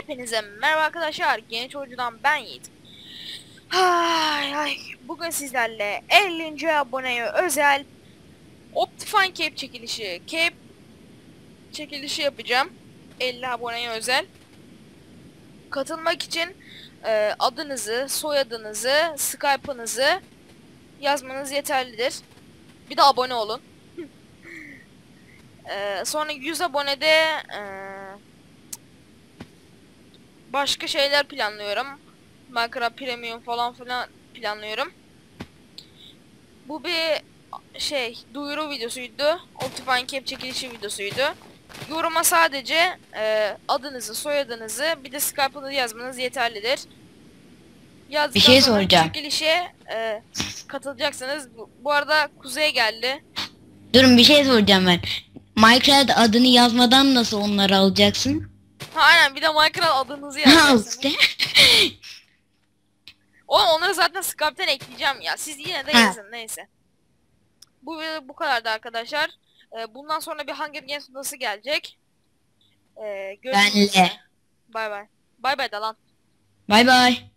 Hepinize merhaba arkadaşlar. Genç oyuncudan ben Yiğit. Ay ay. Bugün sizlerle 50. aboneye özel Optifine Cape çekilişi. Cape çekilişi yapacağım. 50 aboneye özel. Katılmak için e, adınızı, soyadınızı, Skype'ınızı yazmanız yeterlidir. Bir de abone olun. e, sonra 100 abonede e, başka şeyler planlıyorum. Minecraft Premium falan filan planlıyorum. Bu bir şey duyuru videosuydu. Optifine Cap çekilişi videosuydu. Yoruma sadece e, adınızı, soyadınızı, bir de Skype'ını yazmanız yeterlidir. Yazdıktan Bir şey soracağım. Çekilişe e, katılacaksınız. Bu, bu arada Kuzey geldi. Durun bir şey soracağım ben. Minecraft adını yazmadan nasıl onları alacaksın? Aynen bir de Minecraft adınızı işte. Oğlum onları zaten Skype'ten ekleyeceğim ya. Siz yine de Ha. yazın neyse. Bu bu kadardı arkadaşlar. Ee, bundan sonra bir Hunger Games nasıl gelecek? Ee, Benle. Bay bay. Bay bay da lan. Bay bay.